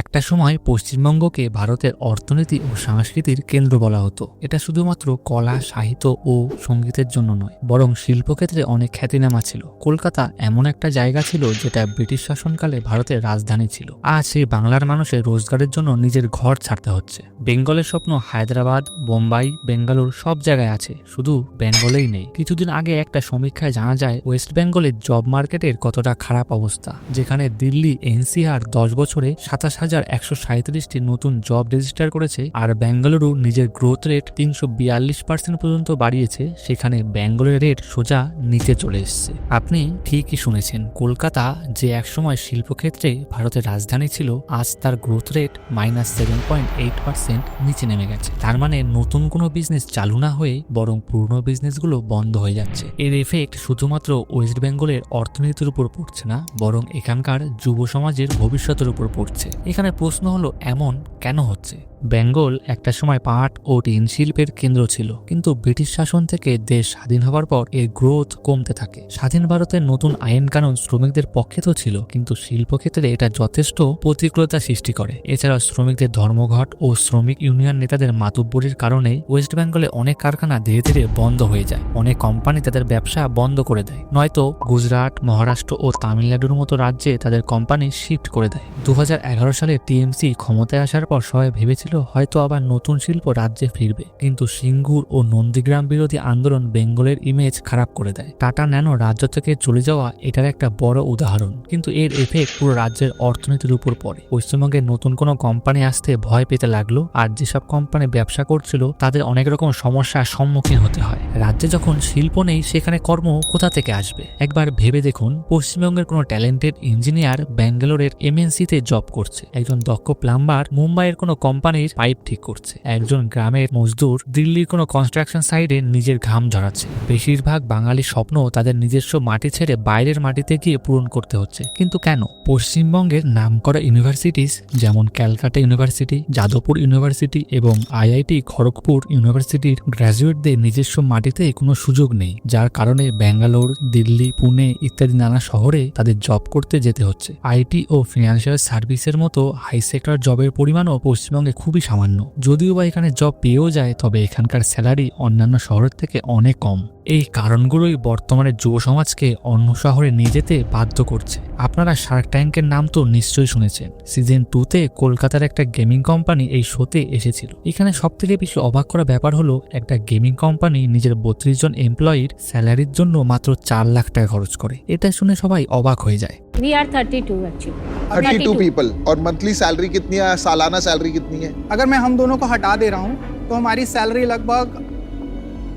একটা সময় পশ্চিমবঙ্গকে ভারতের অর্থনীতি ও সংস্কৃতির কেন্দ্র বলা হতো। এটা শুধুমাত্র কলা, সাহিত্য ও সঙ্গীতের জন্য নয়, বরং শিল্পক্ষেত্রে অনেক খ্যাতিনামা ছিল। কলকাতা এমন একটা জায়গা ছিল যেটা ব্রিটিশ শাসনকালে ভারতের রাজধানী ছিল। আজ সেই বাংলার মানুষের রোজগারের জন্য নিজের ঘর ছাড়তে হচ্ছে। বেঙ্গলের স্বপ্ন হায়দ্রাবাদ, বোম্বাই, বেঙ্গালুর সব জায়গায় আছে, শুধু বেঙ্গলেই নেই। কিছুদিন আগে একটা সমীক্ষায় জানা যায়, ওয়েস্ট বেঙ্গলের জব মার্কেটের কতটা খারাপ অবস্থা, যেখানে দিল্লি, এনসিআর দশ বছরে সাতাশ হাজার একশো সাঁত্রিশটি নতুন জব রেজিস্টার করেছে আর ব্যাঙ্গালুরু নিজের গ্রোথ রেট তিনশো বিয়াল্লিশ পার্সেন্ট পর্যন্ত বাড়িয়েছে, সেখানে ব্যাঙ্গালোরের রেট সোজা নিচে চলে এসছে। আপনি ঠিকই শুনেছেন, কলকাতা যে একসময় শিল্পক্ষেত্রে ভারতের রাজধানী ছিল, আজ তার growth rate minus seven point eight percent নিচে নেমে গেছে। তার মানে নতুন কোনো বিজনেস চালু না হয়ে বরং পুরনো বিজনেসগুলো বন্ধ হয়ে যাচ্ছে। এর এফেক্ট শুধুমাত্র ওয়েস্ট বেঙ্গলের অর্থনীতির উপর পড়ছে না, বরং এখানকার যুব সমাজের ভবিষ্যতের উপর পড়ছে। এখানে প্রশ্ন হলো এমন কেন হচ্ছে? বেঙ্গল একটা সময় পাট ও টিন শিল্পের কেন্দ্র ছিল, কিন্তু ব্রিটিশ শাসন থেকে দেশ স্বাধীন হওয়ার পর এর গ্রোথ কমতে থাকে। স্বাধীন ভারতের নতুন আইন কানুন শ্রমিকদের পক্ষে তো ছিল, কিন্তু শিল্পক্ষেত্রে এটা যথেষ্ট প্রতিকূলতা সৃষ্টি করে। এছাড়াও শ্রমিকদের ধর্মঘট ও শ্রমিক ইউনিয়ন নেতাদের মাতুব্বরির কারণে ওয়েস্ট বেঙ্গলে অনেক কারখানা ধীরে ধীরে বন্ধ হয়ে যায়। অনেক কোম্পানি তাদের ব্যবসা বন্ধ করে দেয়। নয়তো গুজরাট, মহারাষ্ট্র ও তামিলনাড়ুর মতো রাজ্যে তাদের কোম্পানি শিফট করে দেয়। দু হাজার এগারো সালে টিএমসি ক্ষমতায় আসার পর সবাই ভেবেছিল হয়তো আবার নতুন শিল্প রাজ্যে ফিরবে। কিন্তু সিঙ্গুর ও নন্দীগ্রাম বিরোধী আন্দোলন বেঙ্গলের ইমেজ খারাপ করে দেয়। টাটা ন্যানো রাজ্য থেকে চলে যাওয়া এটার একটা বড় উদাহরণ। কিন্তু এর এফেক্ট পুরো রাজ্যের অর্থনীতির উপর পড়ে। পশ্চিমবঙ্গে নতুন কোনো কোম্পানি আসতে ভয় পেতে লাগল, আর যেসব কোম্পানি ব্যবসা করছিল, তাদের অনেক রকম সমস্যার সম্মুখীন হতে হয়। রাজ্যে যখন শিল্প নেই, সেখানে কর্ম কোথা থেকে আসবে? একবার ভেবে দেখুন, পশ্চিমবঙ্গের কোনো ট্যালেন্টেড ইঞ্জিনিয়ার ব্যাঙ্গালোরের এমএনসিতে জব করছে। একজন দক্ষ প্লাম্বার মুম্বাইয়ের কোনো কোম্পানির পাইপ ঠিক করছে। একজন গ্রামের মজদুর দিল্লির কোনো কনস্ট্রাকশন সাইডে নিজের ঘাম ঝরাচ্ছে। বেশিরভাগ বাঙালি স্বপ্ন তাদের নিজস্ব মাটি ছেড়ে বাইরের মাটিতে গিয়ে পূরণ করতে হচ্ছে। কিন্তু কেন? পশ্চিমবঙ্গের নামকরা ইউনিভার্সিটিস যেমন ক্যালকাটা ইউনিভার্সিটি, যাদবপুর ইউনিভার্সিটি এবং আইআইটি খড়গপুর ইউনিভার্সিটির গ্র্যাজুয়েটদের নিজস্ব মাটিতে কোনো সুযোগ নেই। যার কারণে ব্যাঙ্গালোর, দিল্লি, পুনে ইত্যাদি নানা শহরে তাদের জব করতে যেতে হচ্ছে। আইটি ও ফিনান্সিয়াল সার্ভিসের মতো হাই সেক্টর জবের পরিমাণও পশ্চিমবঙ্গে খুবই সামান্য। যদিও বা এখানে জব পেয়েও যায়, তবে এখানকার স্যালারি অন্যান্য শহরের থেকে অনেক কম। এই কারণগুলোই বর্তমানে যুব সমাজকে অন্য শহরে নিয়ে যেতে বাধ্য করছে আপনারা শার্ক ট্যাঙ্কের নাম তো নিশ্চয়ই শুনেছেন সিজন টুতে কলকাতার একটা গেমিং কোম্পানি এই শোতে এসেছিল এখানে সব থেকে বেশি অবাক করা ব্যাপার হলো একটা গেমিং কোম্পানি নিজের বত্রিশ জন এমপ্লয়ির স্যালারির জন্য মাত্র চার লাখ টাকা খরচ করে এটা শুনে সবাই অবাক হয়ে যায় We are 32 actually. 32 पीपल और मंथली सैलरी कितनी है सालाना सैलरी कितनी है अगर मैं हम दोनों को हटा दे रहा हूँ तो हमारी सैलरी लगभग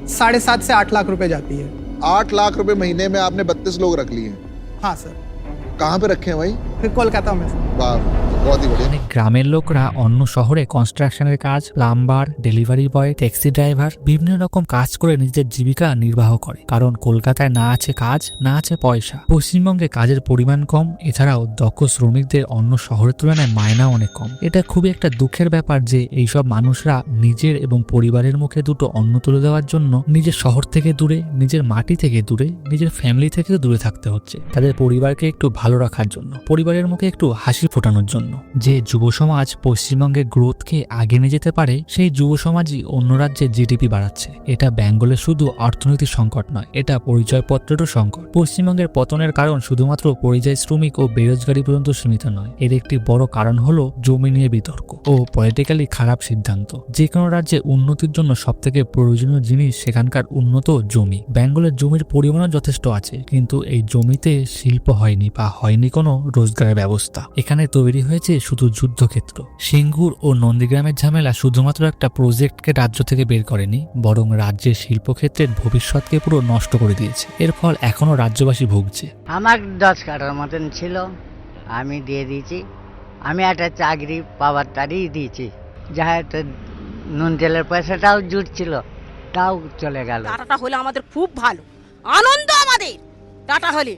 साढ़े सात से आठ लाख रुपए जाती है। आठ लाख रुपए महीने में आपने बत्तीस लोग रख लिए हाँ? सर। कहाँ पे रखे हैं भाई? फिर कोलकाता में सर। वाह। অনেক গ্রামের লোকরা অন্য শহরে কনস্ট্রাকশনের কাজ plumber delivery boy taxi driver বিভিন্ন রকম কাজ করে নিজের জীবিকা নির্বাহ করে। কারণ কলকাতায় না আছে কাজ, না আছে পয়সা। পশ্চিমবঙ্গে কাজের পরিমাণ কম, এছাড়াও দক্ষ শ্রমিকদের অন্য শহরের তুলনায় মায়না অনেক কম। এটা খুবই একটা দুঃখের ব্যাপার যে এইসব মানুষরা নিজের এবং পরিবারের মুখে দুটো অন্ন তুলে দেওয়ার জন্য নিজের শহর থেকে দূরে, নিজের মাটি থেকে দূরে, নিজের ফ্যামিলি থেকে দূরে থাকতে হচ্ছে। তাদের পরিবারকে একটু ভালো রাখার জন্য, পরিবারের মুখে একটু হাসি ফোটানোর জন্য। যে যুব সমাজ পশ্চিমবঙ্গের গ্রোথকে আগে নিয়ে যেতে পারে, সেই যুব সমাজই অন্য রাজ্যে জিডিপি বাড়াচ্ছে। এটা বেঙ্গলের শুধু অর্থনৈতিক সংকট নয়, এটা পরিচয়পত্রেরও সংকট। পশ্চিমবঙ্গের পতনের কারণ শুধুমাত্র পরিযায়ী শ্রমিক ও বেরোজগারি পর্যন্ত সীমিত নয়, এর একটি বড় কারণ হলো জমি নিয়ে বিতর্ক ও পলিটিক্যালি খারাপ সিদ্ধান্ত। যে কোনো রাজ্যে উন্নতির জন্য সবথেকে প্রয়োজনীয় জিনিস সেখানকার উন্নত জমি। বেঙ্গলের জমির পরিমাণও যথেষ্ট আছে, কিন্তু এই জমিতে শিল্প হয়নি বা হয়নি কোনো রোজগারের ব্যবস্থা। এখানে তৈরি হয়েছে শুধু যুদ্ধক্ষেত্র। সিঙ্গুর ও নন্দীগ্রামের ঝামেলা শুধুমাত্র একটা প্রজেক্টকে রাজ্য থেকে বের করেনি বরং রাজ্যের শিল্পক্ষেত্রের ভবিষ্যৎকে পুরো নষ্ট করে দিয়েছে। এর ফল এখনও রাজ্যবাসী ভুগছে। আমার দশ কাটার মতন ছিল আমি দিয়ে দিয়েছি। আমি একটা চাকরি পাওয়ার তারই দিয়েছি। যাহা একটা নুন তেলের পয়সাটাও জুটছিল তাও চলে গেল। টাটাটা হলে আমাদের খুব ভালো। আনন্দ আমাদের। টাটা হলে।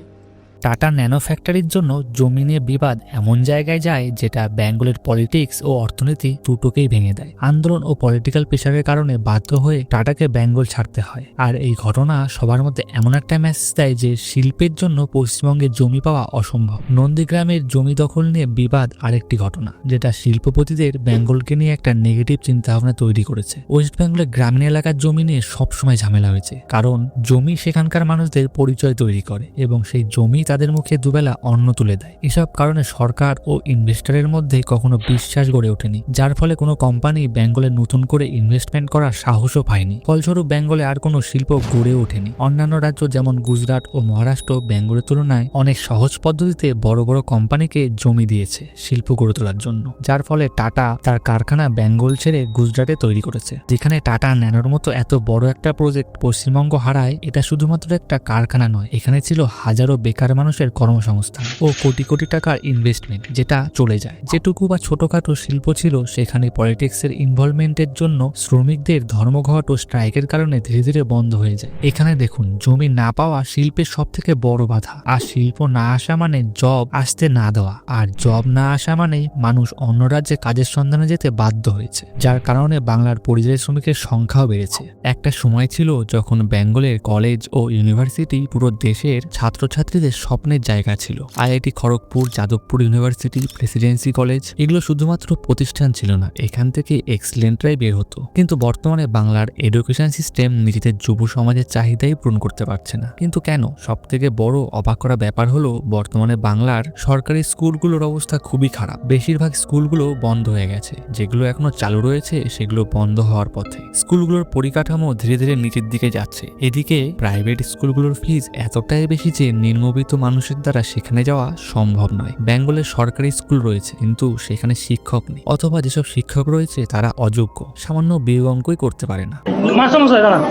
টাটা ন্যানো ফ্যাক্টরির জন্য জমি নিয়ে বিবাদ এমন জায়গায় যায় যেটা বেঙ্গলের পলিটিক্স ও অর্থনীতি দুটোকেই ভেঙে দেয়। আন্দোলন ও পলিটিক্যাল প্রেশারের কারণে বাধ্য হয়ে টাটাকে বেঙ্গল ছাড়তে হয়। আর এই ঘটনা সবার মধ্যে এমন একটা মেসেজ দেয় যে শিল্পের জন্য পশ্চিমবঙ্গে জমি পাওয়া অসম্ভব। নন্দীগ্রামের জমি দখল নিয়ে বিবাদ আরেকটি ঘটনা, যেটা শিল্পপতিদের বেঙ্গলকে নিয়ে একটা নেগেটিভ চিন্তাভাবনা তৈরি করেছে। ওয়েস্ট বেঙ্গলের গ্রামীণ এলাকার জমি নিয়ে সবসময় ঝামেলা হয়েছে, কারণ জমি সেখানকার মানুষদের পরিচয় তৈরি করে এবং সেই জমি তাদের মুখে দুবেলা অন্ন তুলে দেয়। এসব কারণে সরকার ও ইনভেস্টরের মধ্যে কখনো বিশ্বাস গড়ে ওঠেনি, যার ফলে কোনো কোম্পানি বেঙ্গলে নতুন করে ইনভেস্টমেন্ট করার সাহসও পায়নি। ফলস্বরূপ বেঙ্গলে আর কোনো শিল্প গড়ে ওঠেনি। অন্যান্য রাজ্য যেমন গুজরাট ও মহারাষ্ট্র বেঙ্গলের তুলনায় অনেক সহজ পদ্ধতিতে বড় বড় কোম্পানিকে জমি দিয়েছে শিল্প গড়ে তোলার জন্য, যার ফলে টাটা তার কারখানা বেঙ্গল ছেড়ে গুজরাটে তৈরি করেছে। যেখানে টাটা ন্যানোর মতো এত বড় একটা প্রজেক্ট পশ্চিমবঙ্গ হারায়, এটা শুধুমাত্র একটা কারখানা নয়, এখানে ছিল হাজারো বেকার মানুষের কর্মসংস্থান ও কোটি কোটি টাকার ইনভেস্টমেন্ট যেটা চলে যায়। যেটুকু বা ছোটখাটো শিল্প ছিল, সেখানে পলিটিক্সের ইনভলভমেন্টের জন্য শ্রমিকদের ধর্মঘট ও স্ট্রাইকের কারণে ধীরে ধীরে বন্ধ হয়ে যায়। এখানে দেখুন, জমি না পাওয়া শিল্পের সব থেকে বড় বাধা। আর শিল্প না আসা মানে জব আসতে না দেওয়া। আর জব না আসা মানে মানুষ অন্য রাজ্যে কাজের সন্ধানে যেতে বাধ্য হয়েছে। যার কারণে বাংলার পরিযায়ী শ্রমিকের সংখ্যাও বেড়েছে। একটা সময় ছিল যখন বেঙ্গলের কলেজ ও ইউনিভার্সিটি পুরো দেশের ছাত্রছাত্রীদের স্বপ্নের জায়গা ছিল। IIT Kharagpur, Jadavpur university, Presidency College, এগুলো শুধুমাত্র প্রতিষ্ঠান ছিল না, এখান থেকে এক্সিলেন্টরাই বের হতো। কিন্তু বর্তমানে বাংলার এডুকেশন সিস্টেম নিজেদের যুব সমাজের চাহিদাই পূরণ করতে পারছে না। কিন্তু কেন? সব থেকে বড় অবাক করা ব্যাপার হলো, বর্তমানে বাংলার সরকারি স্কুলগুলোর অবস্থা খুবই খারাপ। বেশিরভাগ স্কুলগুলো বন্ধ হয়ে গেছে, যেগুলো এখনও চালু রয়েছে, সেগুলো বন্ধ হওয়ার পথে। স্কুলগুলোর পরিকাঠামো ধীরে ধীরে নিচের দিকে যাচ্ছে। এদিকে প্রাইভেট স্কুলগুলোর ফিজ এতটাই বেশি যে নিম্নবিত্ত মানুষের দ্বারা সেখানে যাওয়া সম্ভব নয়। বেঙ্গলের সরকারি স্কুল রয়েছে, কিন্তু সেখানে শিক্ষক নেই, অথবা যেসব শিক্ষক রয়েছে তারা অযোগ্য। সামান্য বিয়োগ অঙ্কই করতে পারে না। মাস্টারমশাই, দাঁড়ান।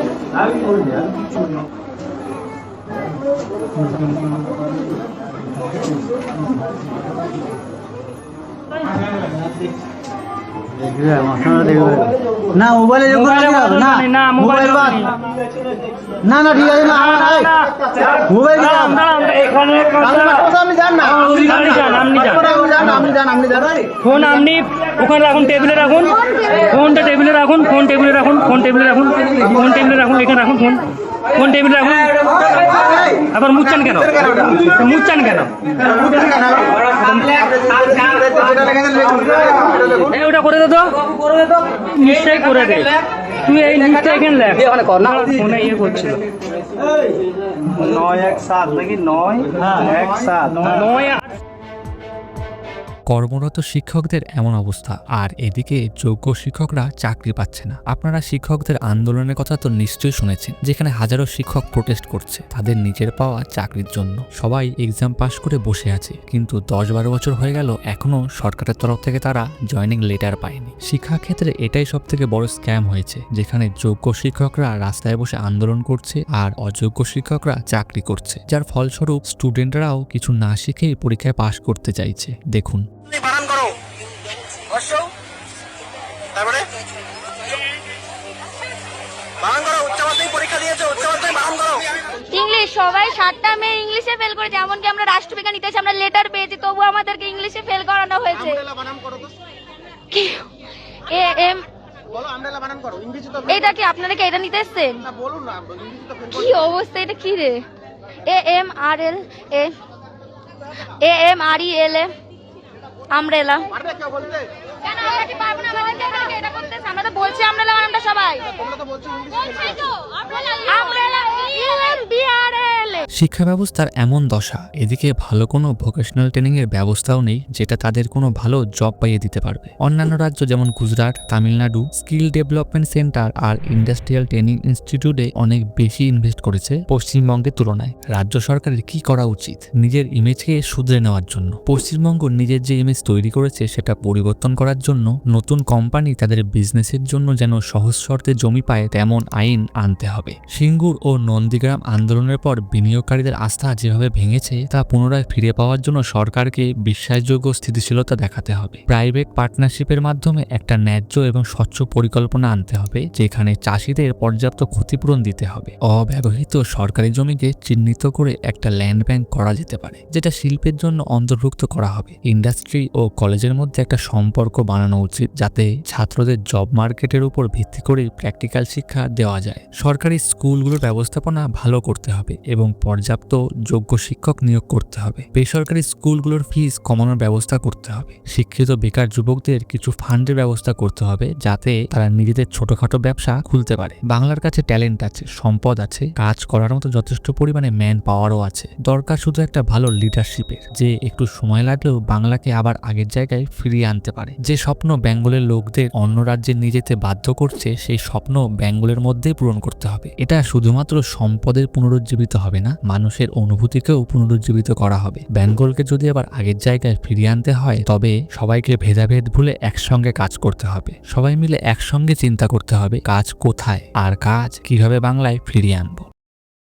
না মোবাইলে না না মোবাইল মোবাইল বাদ। না না ঠিক আছে না মোবাইল ফোন আপনি ওখানে রাখুন টেবিলে রাখুন। ফোনটা টেবিলে রাখুন ফোন টেবিলে রাখুন ফোন টেবিলে রাখুন। ফোন টেবিলে রাখুন এখানে রাখুন ফোন। ফোন টেবিলে রাখুন। আবার মুচ্ছেন কেন? মুচ্ছেন কেন? ওটা করে দে তো। নিশ্চয়ই করে দে। তুই এই নিশ্চয় এখানে লেখ। ফোনে ইয়ে করছিল। নয় এক সাত নাকি নয়? এক সাত। নয় কর্মরত শিক্ষকদের এমন অবস্থা। আর এদিকে যোগ্য শিক্ষকরা চাকরি পাচ্ছে না। আপনারা শিক্ষকদের আন্দোলনের কথা তো নিশ্চয়ই শুনেছেন, যেখানে হাজারো শিক্ষক প্রোটেস্ট করছে, তাদের নিজের পাওয়া চাকরির জন্য। সবাই এক্সাম পাশ করে বসে আছে, কিন্তু দশ বারো বছর হয়ে গেল এখনও সরকারের তরফ থেকে তারা জয়নিং লেটার পায়নি। শিক্ষাক্ষেত্রে এটাই সব থেকে বড় স্ক্যাম হয়েছে, যেখানে যোগ্য শিক্ষকরা রাস্তায় বসে আন্দোলন করছে আর অযোগ্য শিক্ষকরা চাকরি করছে। যার ফলস্বরূপ স্টুডেন্টরাও কিছু না শিখেই পরীক্ষায় পাশ করতে চাইছে। দেখুন। সবাই সাতটা মেয়ে ইংলিশে ফেল করেছে এমনকি আমরা রাষ্ট্রবিজ্ঞান নিতেছি আমরা লেটার পেয়েছি তবু আমাদেরকে ইংলিশে ফেল করানো হয়েছে। এম এটা কি আপনারা কি এটা নিতে এসছেন? কি অবস্থা এটা কি রে? A M R L A A M R E L A আমরেলা। আমরা তো বলছি আমরেলা আমরা সবাই। আমরেলা। শিক্ষা ব্যবস্থার এমন দশা, এদিকে ভালো কোনো ভোকেশনাল ট্রেনিং এর ব্যবস্থাও নেই, যেটা তাদের কোনো ভালো জব পাইয়ে দিতে পারবে। অন্যান্য রাজ্য যেমন Gujarat, Tamil Nadu skill development centre আর ইন্ডাস্ট্রিয়াল ট্রেনিং ইনস্টিটিউটে অনেক বেশি ইনভেস্ট করেছে পশ্চিমবঙ্গের তুলনায়। রাজ্য সরকারের কি করা উচিত? নিজের ইমেজকে শুধরে নেওয়ার জন্য। পশ্চিমবঙ্গ নিজের যে ইমেজ তৈরি করেছে, সেটা পরিবর্তন করার জন্য নতুন কোম্পানি তাদের বিজনেসের জন্য যেন সহজ শর্তে জমি পায়, তেমন আইন আনতে হবে। সিঙ্গুর ও নন্দীগ্রাম আন্দোলনের পর বিনিয়োগকারীদের আস্থা যেভাবে ভেঙেছে, তা পুনরায় ফিরে পাওয়ার জন্য সরকারকে বিশ্বাসযোগ্য স্থিতিশীলতা দেখাতে হবে। প্রাইভেট পার্টনারশিপের মাধ্যমে একটা ন্যায্য এবং স্বচ্ছ পরিকল্পনা আনতে হবে, যেখানে চাষিদের পর্যাপ্ত ক্ষতিপূরণ দিতে হবে। অব্যবহৃত সরকারি জমিকে চিহ্নিত করে একটা ল্যান্ড ব্যাংক করা যেতে পারে, যেটা শিল্পের জন্য অন্তর্ভুক্ত করা হবে। ইন্ডাস্ট্রি ও কলেজের মধ্যে একটা সম্পর্ক বানানো উচিত, যাতে ছাত্রদের জব মার্কেটের উপর ভিত্তি করে প্র্যাকটিক্যাল শিক্ষা দেওয়া যায়। সরকারি স্কুলগুলোর ব্যবস্থাপনা ভালো করতে হবে এবং পর্যাপ্ত যোগ্য শিক্ষক নিয়োগ করতে হবে। বেসরকারি স্কুলগুলোর ফিস কমানোর ব্যবস্থা করতে হবে। শিক্ষিত বেকার যুবকদের কিছু ফান্ডের ব্যবস্থা করতে হবে যাতে তারা নিজেদের ছোটখাটো ব্যবসা খুলতে পারে। বাংলার কাছে ট্যালেন্ট আছে, সম্পদ আছে, কাজ করার মতো যথেষ্ট পরিমাণে ম্যান পাওয়ারও আছে। দরকার শুধু একটা ভালো লিডারশিপের যে একটু সময় লাগলেও বাংলাকে আবার আগের জায়গায় ফিরিয়ে আনতে পারে। যে স্বপ্ন বেঙ্গলের লোকদের অন্য রাজ্যে নিয়ে যেতে বাধ্য করছে, সেই স্বপ্ন বেঙ্গলের মধ্যেই পূরণ করতে হবে। এটা শুধুমাত্র সম্পদের পুনরুজ্জীবিত হবে না, মানুষের অনুভূতিকেও পুনরুজ্জীবিত করা হবে। বেঙ্গলকে যদি আবার আগের জায়গায় ফিরিয়ে আনতে হয়, তবে সবাইকে ভেদাভেদ ভুলে একসঙ্গে কাজ করতে হবে। সবাই মিলে একসঙ্গে চিন্তা করতে হবে, কাজ কোথায় আর কাজ কীভাবে বাংলায় ফিরিয়ে আনব।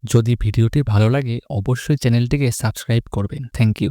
যদি ভিডিওটি ভালো লাগে, অবশ্যই চ্যানেলটিকে সাবস্ক্রাইব করবেন। Thank you.